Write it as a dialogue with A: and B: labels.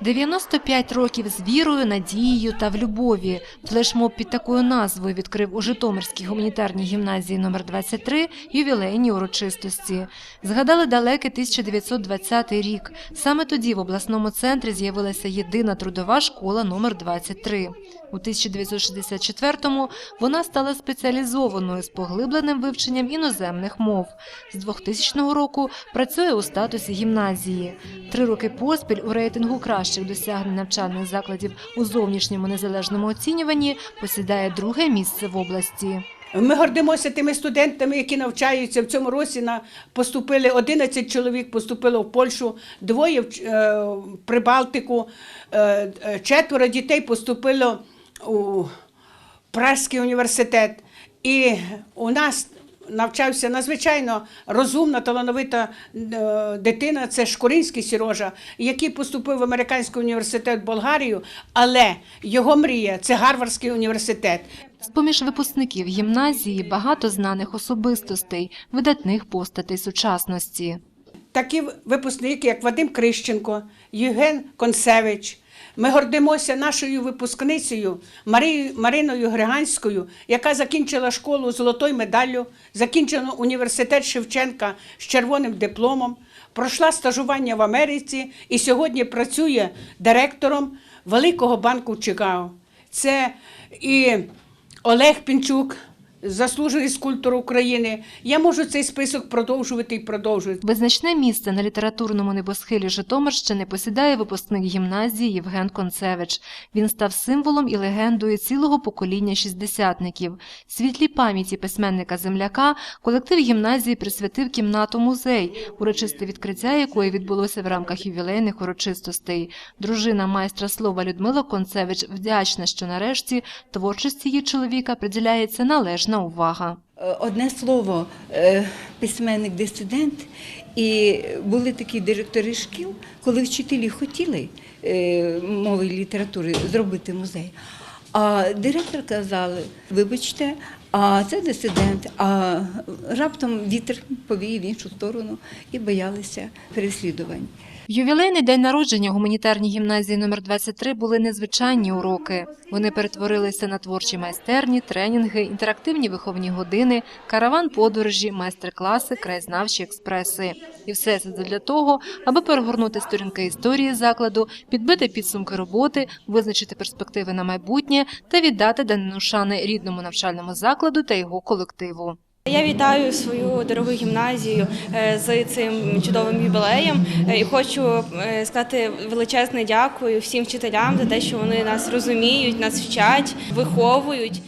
A: 95 років з вірою, надією та в любові. Флешмоб під такою назвою відкрив у Житомирській гуманітарній гімназії номер 23 ювілейні урочистості. Згадали далекий 1920 рік. Саме тоді в обласному центрі з'явилася єдина трудова школа номер 23. У 1964-му вона стала спеціалізованою з поглибленим вивченням іноземних мов. З 2000 року працює у статусі гімназії. Три роки поспіль у рейтингу кращих досягнень навчальних закладів у зовнішньому незалежному оцінюванні посідає друге місце в області.
B: Ми гордимося тими студентами, які навчаються в цьому році. На поступили 11 чоловік, поступило в Польщу, двоє в, е, Прибалтику, е, е, четверо дітей поступило у Пражський університет. І у нас навчався надзвичайно розумна, талановита е, дитина. Це Шкуринський Сірожа, який поступив в американський університет в Болгарію, але його мрія це Гарвардський університет.
A: З-поміж випускників гімназії багато знаних особистостей, видатних постатей сучасності.
B: такі випускники, як Вадим Крищенко, Євген Консевич. Ми гордимося нашою випускницею Мариною Григанською, яка закінчила школу золотою медаллю, закінчила університет Шевченка з червоним дипломом, пройшла стажування в Америці і сьогодні працює директором Великого банку Чикаго. Це і Олег Пінчук, заслужений скульптор України. Я можу цей список продовжувати і продовжувати.
A: Визначне місце на літературному небосхилі Житомирщини посідає випускник гімназії Євген Концевич. Він став символом і легендою цілого покоління шістдесятників. Світлій пам'яті письменника-земляка колектив гімназії присвятив кімнату музей, урочисте відкриття якої відбулося в рамках ювілейних урочистостей. Дружина майстра слова Людмила Концевич вдячна, що нарешті творчості її чоловіка приділяється належна увага.
C: Е, Одне слово, е, письменник-дисидент, і були такі директори шкіл, коли вчителі хотіли е, мови і літератури зробити музей. А директор казали, вибачте, а це дисидент, а раптом вітер повіяв в іншу сторону і боялися переслідувань.
A: Ювілейний день народження гуманітарній гімназії номер 23 були незвичайні уроки. Вони перетворилися на творчі майстерні, тренінги, інтерактивні виховні години, караван подорожі, майстер-класи, краєзнавчі експреси. І все це для того, аби перегорнути сторінки історії закладу, підбити підсумки роботи, визначити перспективи на майбутнє та віддати данину шани рідному навчальному закладу та його колективу.
D: Я вітаю свою дорогу гімназію е, з цим чудовим юбілеєм Е, і хочу е, сказати величезне дякую всім вчителям за те, що вони нас розуміють, нас вчать, виховують.